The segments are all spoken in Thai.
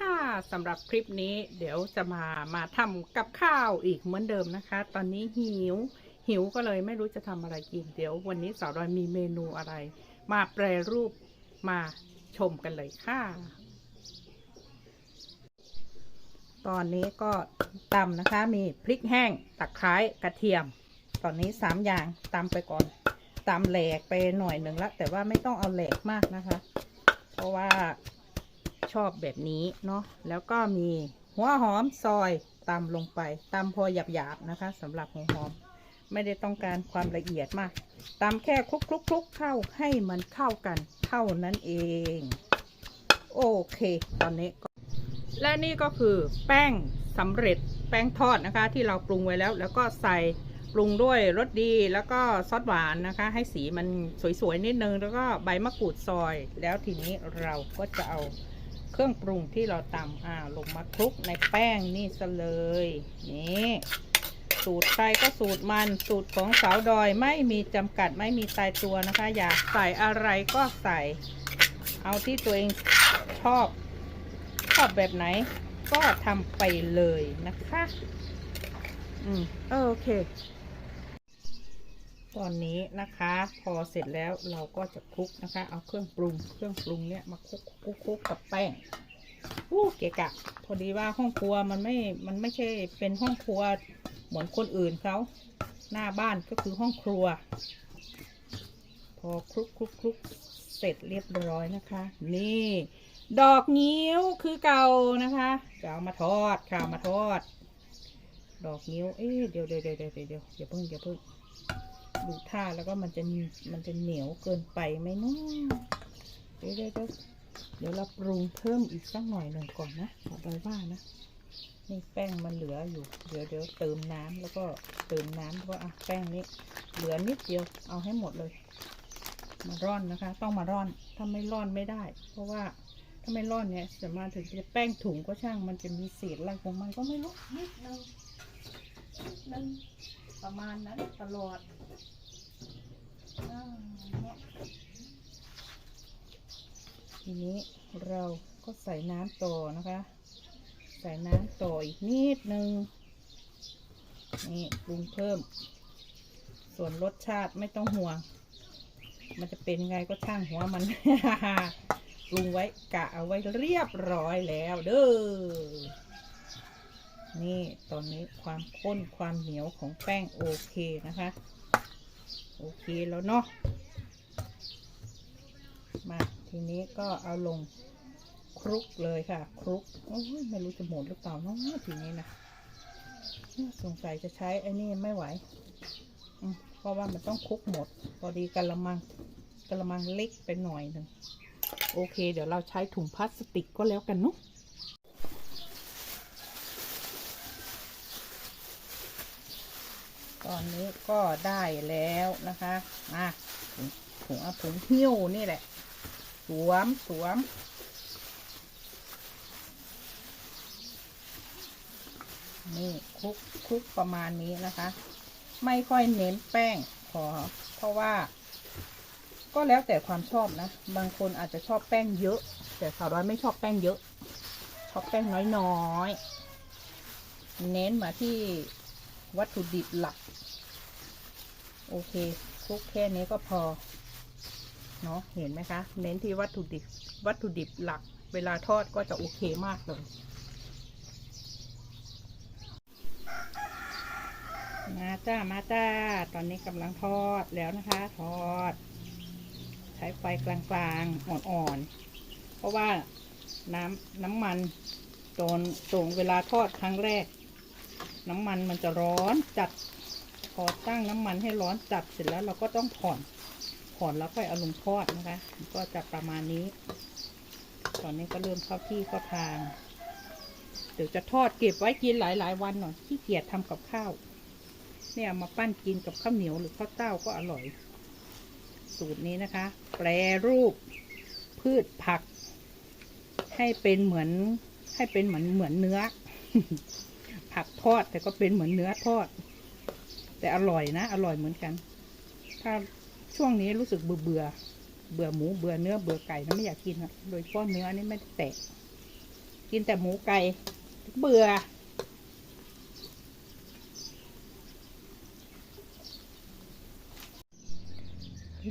สดีค่ะสำหรับคลิปนี้เดี๋ยวจะมามาทำกับข้าวอีกเหมือนเดิมนะคะ ตอนนี้หิว หิวก็เลยไม่รู้จะทำอะไรกิน เดี๋ยววันนี้สาวดอยมีเมนูอะไร มาแปรรูปมาชมกันเลยค่ะ ตอนนี้ก็ตำนะคะมีพริกแห้งตะไคร้กระเทียม ตอนนี้สามอย่างตำไปก่อนตำแหลกไปหน่อยหนึ่งละแต่ว่าไม่ต้องเอาแหลกมากนะคะ เพราะว่า ชอบแบบนี้เนาะแล้วก็มีหัวหอมซอยตำลงไปตำพอหยาบๆนะคะสำหรับหัวหอม ไม่ได้ต้องการความละเอียดมากตำแค่คลุกคลุกคลุกเข้าให้มันเข้ากันเท่านั้นเอง โอเค ตอนนี้และนี่ก็คือแป้งสำเร็จแป้งทอดนะคะ ที่เราปรุงไว้แล้ว แล้วก็ใส่ปรุงด้วยรสดีแล้วก็ซอสหวานนะคะ ให้สีมันสวยๆนิดนึง แล้วก็ใบมะกรูดซอย แล้วทีนี้เราก็จะเอา เครื่องปรุงที่เราตำอ่าลงมาคลุกในแป้งนี่ซะเลย นี่ สูตรใครก็สูตรมัน สูตรของสาวดอยไม่มีจำกัดไม่มีตายตัวนะคะ อยากใส่อะไรก็ใส่ เอาที่ตัวเองชอบ ชอบแบบไหน ก็ทำไปเลยนะคะ อืมโอเค ตอนนี้นะคะ พอเสร็จแล้วเราก็จะคลุกนะคะ เอาเครื่องปรุง เครื่องปรุงเนี่ยมาคลุกคลุกคลุกกับแป้งอู้เกะกะ พอดีว่าห้องครัวมันไม่ มันไม่ใช่เป็นห้องครัวเหมือนคนอื่นเขาหน้าบ้านก็คือห้องครัว พอคลุกคลุกคลุกเสร็จเรียบร้อยนะคะ นี่ ดอกงิ้วคือเก่านะคะจะเอามาทอดค่ะมาทอด ดอกนิ้วเอ๊ะเดี๋ยวเดี๋ยวเดี๋ยวเดี๋ยวเดี๋ยวอย่าเพิ่งอย่าเพิ่ง ดูท่าแล้วก็มันจะมันจะเหนียวเกินไปไหมเนาะเดี๋ยวเดี๋ยวเดี๋ยวเดี๋ยวเราปรุงเพิ่มอีกสักหน่อยหนึ่งก่อนนะขอไปว่านะนี่แป้งมันเหลืออยู่ เดี๋ยวเดี๋ยวเติมน้ำแล้วก็เติมน้ำแล้วก็อะแป้งนี้เหลือนิดเดียวเอาให้หมดเลย มาร่อนนะคะ ต้องมาร่อนถ้าไม่ร่อนไม่ได้ เพราะว่าถ้าไม่ร่อนเนี่ยสามารถถึงจะแป้งถุงก็ช่างมันจะมีเศษอะไรของมันก็ไม่รู้นิดนึงนิดนึงประมาณนั้นตลอดอ่าเนี่ย ทีนี้เราก็ใส่น้ำต่อนะคะ ใส่น้ำต่ออีกนิดนึงนี่ปรุงเพิ่ม ส่วนรสชาติไม่ต้องห่วง มันจะเป็นไงก็ช่างหัวมัน ปรุงไว้กะเอาไว้เรียบร้อยแล้วเด้อนี่ตอนนี้ความข้นความเหนียวของแป้งโอเคนะคะ โอเคแล้วเนาะ มาทีนี้ก็เอาลงคลุกเลยค่ะ คลุกโอ้ยไม่รู้จะหมดหรือเปล่าเนาะทีนี้นะสงสัยจะใช้ไอ้นี่ไม่ไหวเพราะว่ามันต้องคลุกหมด พอดีกะละมังกะละมังเล็กไปหน่อยหนึ่งโอเค เดี๋ยวเราใช้ถุงพลาสติกก็แล้วกันเนาะตอนนี้ก็ได้แล้วนะคะ มาถุงถุงเอาถุงหิ้วนี่แหละ วมสวม นี่คลุกคลุกประมาณนี้นะคะ ไม่ค่อยเน้นแป้งขอ เพราะว่า ก็แล้วแต่ความชอบนะ บางคนอาจจะชอบแป้งเยอะ แต่สาวร้อยไม่ชอบแป้งเยอะ ชอบแป้งน้อยๆ เน้นมาที่วัตถุดิบหลัก โอเคคลุกแค่นี้ก็พอ เนาะเห็นไหมคะ เน้นที่วัตถุดิบวัตถุดิบหลัก เวลาทอดก็จะโอเคมากเลยมาจ้ามาจ้า ตอนนี้กำลังทอดแล้วนะคะ ทอด ใช้ไฟกลางๆ อ่อนๆ เพราะว่าน้ำน้ำมันโดนตรงเวลาทอดครั้งแรก น้ำมันมันจะร้อนจัดพอตั้งน้ำมันให้ร้อนจัดเสร็จแล้วเราก็ต้องผ่อน ผ่อนแล้วค่อยเอาลงทอดนะคะ ก็จะประมาณนี้ ตอนนี้ก็เริ่มเข้าที่เข้าทาง เดี๋ยวจะทอดเก็บไว้กินหลาย ๆ วันหน่อยขี้เกียจทำกับข้าว เนี่ยมาปั้นกินกับข้าวเหนียวหรือข้าวเต้าก็อร่อย สูตรนี้นะคะ แปรรูปพืชผัก ให้เป็นเหมือน ให้เป็นเหมือนเหมือนเนื้อ ผักทอดแต่ก็เป็นเหมือนเนื้อทอด แต่อร่อยนะ อร่อยเหมือนกัน ถ้า ช่วงนี้รู้สึกเบื่อเบื่อเบื่อหมูเบื่อเนื้อเบื่อไก่นะไม่อยากกินนะโดยเฉพาะเนื้อนี่ไม่แตะกินแต่หมูไก่เบื่อ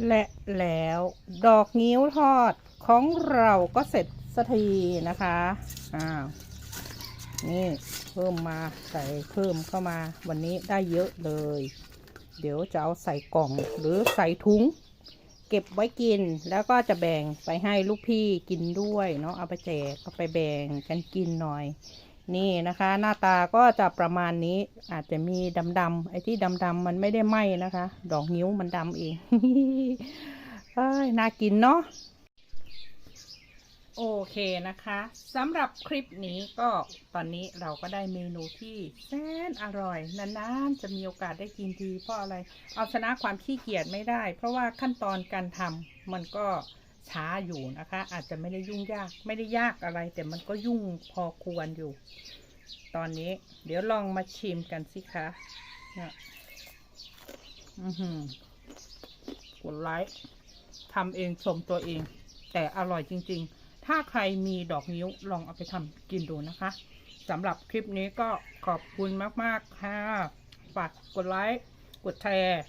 และแล้วดอกงิ้วทอดของเราก็เสร็จสักทีนะคะอ้าวนี่เพิ่มมาใส่เพิ่มเข้ามาวันนี้ได้เยอะเลย เดี๋ยวจะเอาใส่กล่องหรือใส่ถุง เก็บไว้กินแล้วก็จะแบ่งไปให้ลูกพี่กินด้วยเนาะเอาไปแจกเอาไปแบ่งกันกินหน่อย นี่นะคะ หน้าตาก็จะประมาณนี้อาจจะมีดำๆไอ้ที่ดำๆมันไม่ได้ไหม้นะคะ ดอกนิ้วมันดำเองเอ้ยน่ากินเนาะ โอเคนะคะสำหรับคลิปนี้ก็ตอนนี้เราก็ได้เมนูที่แสนอร่อยนานๆจะมีโอกาสได้กินทีเพราะอะไร เอาชนะความขี้เกียจไม่ได้ เพราะว่าขั้นตอนการทำมันก็ช้าอยู่นะคะ อาจจะไม่ได้ยุ่งยากไม่ได้ยากอะไร แต่มันก็ยุ่งพอควรอยู่ ตอนนี้ เดี๋ยวลองมาชิมกันสิคะนี่ยอือหือกดไลค์ทำเองชมตัวเอง แต่อร่อยจริง ๆ ถ้าใครมีดอกนิ้วลองเอาไปทำกินดูนะคะสำหรับคลิปนี้ก็ขอบคุณมาก ๆ ค่ะ ฝากกดไลค์ กดแชร์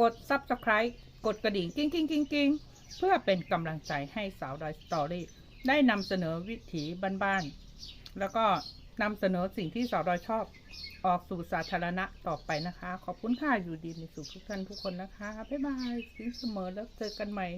กด Subscribe กดกระดิ่งกิ้งกิ้งกิ้งกิ้งเพื่อเป็นกำลังใจให้สาวดอยสตอรี่ได้นำเสนอวิถีบ้านๆ แล้วก็นำเสนอสิ่งที่สาวดอยชอบออกสู่สาธารณะต่อไปนะคะ ขอบคุณค่ะอยู่ดีในสุขทุกท่านทุกคนนะคะ บ๊ายบายสินเสมอแล้วเจอกันใหม่